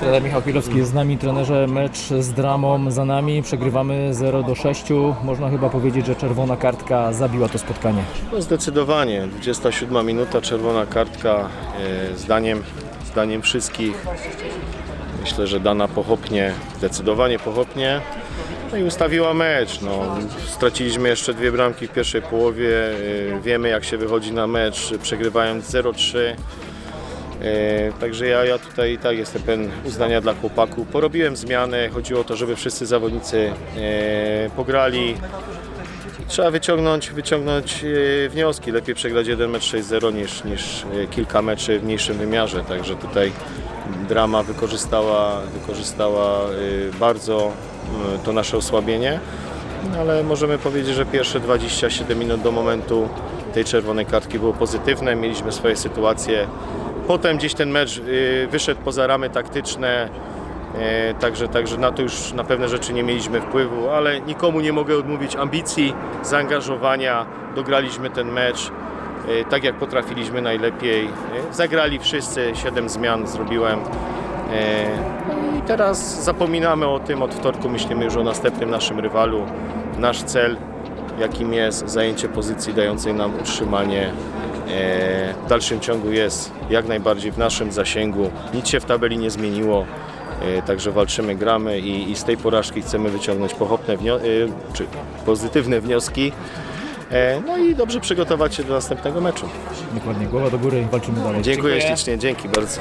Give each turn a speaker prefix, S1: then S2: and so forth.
S1: Trener Michał Chwilowski jest z nami, trenerze mecz z dramą za nami, przegrywamy 0 do 6. Można chyba powiedzieć, że czerwona kartka zabiła to spotkanie.
S2: No zdecydowanie, 27 minuta, czerwona kartka, e, zdaniem, zdaniem wszystkich. Myślę, że dana pochopnie, zdecydowanie pochopnie. No i ustawiła mecz. No, straciliśmy jeszcze dwie bramki w pierwszej połowie. e, Wiemy jak się wychodzi na mecz, przegrywając 0-3. E, Także ja, ja tutaj i tak jestem pełen uznania dla chłopaków. Porobiłem zmiany, chodziło o to, żeby wszyscy zawodnicy e, pograli. Trzeba wyciągnąć, wyciągnąć e, wnioski. Lepiej przegrać jeden mecz 6-0 niż, niż kilka meczy w mniejszym wymiarze. Także tutaj drama wykorzystała, wykorzystała bardzo to nasze osłabienie. Ale możemy powiedzieć, że pierwsze 27 minut do momentu tej czerwonej kartki było pozytywne. Mieliśmy swoje sytuacje. Potem gdzieś ten mecz e, wyszedł poza ramy taktyczne. E, Także, także na to już na pewne rzeczy nie mieliśmy wpływu, ale nikomu nie mogę odmówić ambicji, zaangażowania. Dograliśmy ten mecz e, tak jak potrafiliśmy najlepiej. Zagrali wszyscy, 7 zmian zrobiłem. I teraz zapominamy o tym, od wtorku myślimy już o następnym naszym rywalu. Nasz cel, jakim jest zajęcie pozycji dającej nam utrzymanie w dalszym ciągu jest jak najbardziej w naszym zasięgu. Nic się w tabeli nie zmieniło. E, Także walczymy, gramy i, i z tej porażki chcemy wyciągnąć pochopne wnio- e, czy pozytywne wnioski. E, No i dobrze przygotować się do następnego meczu.
S1: Dokładnie, głowa do góry, walczymy dalej.
S2: Dziękuję ślicznie, dzięki bardzo.